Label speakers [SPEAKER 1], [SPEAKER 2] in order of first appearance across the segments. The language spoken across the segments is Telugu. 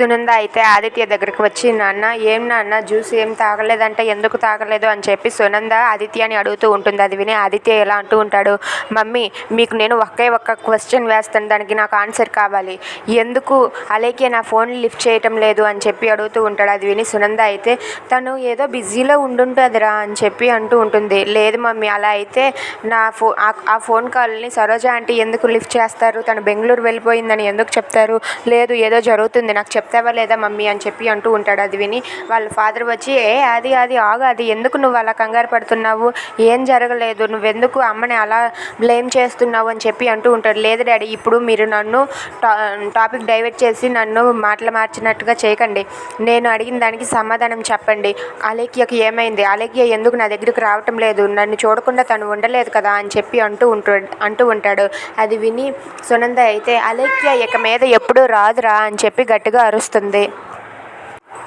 [SPEAKER 1] సునంద అయితే ఆదిత్య దగ్గరికి వచ్చి నాన్న ఏం నాన్న జ్యూస్ ఏం తాగలేదంటే ఎందుకు తాగలేదు? అని చెప్పి సునంద ఆదిత్యని అడుగుతూ ఉంటుంది. అది విని ఆదిత్య ఎలా అంటూ ఉంటాడు మమ్మీ మీకు నేను ఒకే ఒక్క క్వశ్చన్ వేస్తాను. దానికి నాకు ఆన్సర్ కావాలి. ఎందుకు అలాగే నా ఫోన్ లిఫ్ట్ చేయటం లేదు? అని చెప్పి అడుగుతూ ఉంటాడు. అది విని సునంద అయితే తను ఏదో బిజీలో ఉండుంటుందిరా అని చెప్పి అంటూ ఉంటుంది. లేదు మమ్మీ అలా అయితే నా ఫో ఆ- ఫోన్ కాల్ని సరోజ ఆంటీ ఎందుకు లిఫ్ట్ చేస్తారు? తను బెంగళూరు వెళ్ళిపోయిందని ఎందుకు చెప్తారు? లేదు ఏదో జరుగుతుంది నాకు చెప్ చెప్తావా లేదా మమ్మీ అని చెప్పి అంటూ ఉంటాడు అది విని వాళ్ళ ఫాదర్ వచ్చి ఏ అది అది ఆగు అది ఎందుకు నువ్వు అలా కంగారు పడుతున్నావు? ఏం జరగలేదు నువ్వెందుకు అమ్మని అలా బ్లేమ్ చేస్తున్నావు? అని చెప్పి అంటూ ఉంటాడు. లేదు డాడీ ఇప్పుడు మీరు నన్ను టా టాపిక్ డైవర్ట్ చేసి నన్ను మాటలు మార్చినట్టుగా చేయకండి. నేను అడిగిన దానికి సమాధానం చెప్పండి. అలేఖ్యకి ఏమైంది? అలేఖ్య ఎందుకు నా దగ్గరికి రావటం లేదు? నన్ను చూడకుండా తను ఉండలేదు కదా? అని చెప్పి అంటూ ఉంటాడు అంటూ ఉంటాడు. అది విని సునంద అయితే అలేఖ్య ఇక మీద ఎప్పుడూ రాదురా అని చెప్పి గట్టిగా అరుస్తుంది.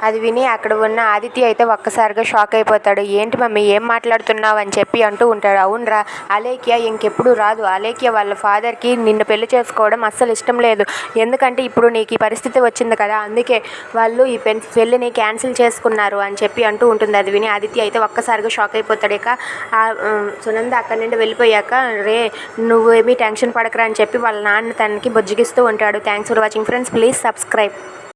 [SPEAKER 1] అది విని అక్కడ ఉన్న ఆదిత్య అయితే ఒక్కసారిగా షాక్ అయిపోతాడు. ఏంటి మమ్మీ ఏం మాట్లాడుతున్నావు? అని చెప్పి అంటూ ఉంటాడు. అవునరా అలేఖ్య ఇంకెప్పుడు రాదు. అలేఖ్య వాళ్ళ ఫాదర్కి నిన్ను పెళ్ళి చేసుకోవడం అస్సలు ఇష్టం లేదు. ఎందుకంటే ఇప్పుడు నీకు ఈ పరిస్థితి వచ్చింది కదా. అందుకే వాళ్ళు ఈ పెన్ పెళ్ళిని క్యాన్సిల్ చేసుకున్నారు అని చెప్పి అంటూ ఉంటుంది. అది విని ఆదిత్య అయితే ఒక్కసారిగా షాక్ అయిపోతాడు. ఇక ఆ, సునంద అక్కడి నుండి వెళ్ళిపోయాక రే నువ్వు ఏమీ టెన్షన్ పడకరా అని చెప్పి వాళ్ళ నాన్న తనకి బుజ్జిగిస్తూ ఉంటాడు. Thanks for watching friends. Please subscribe.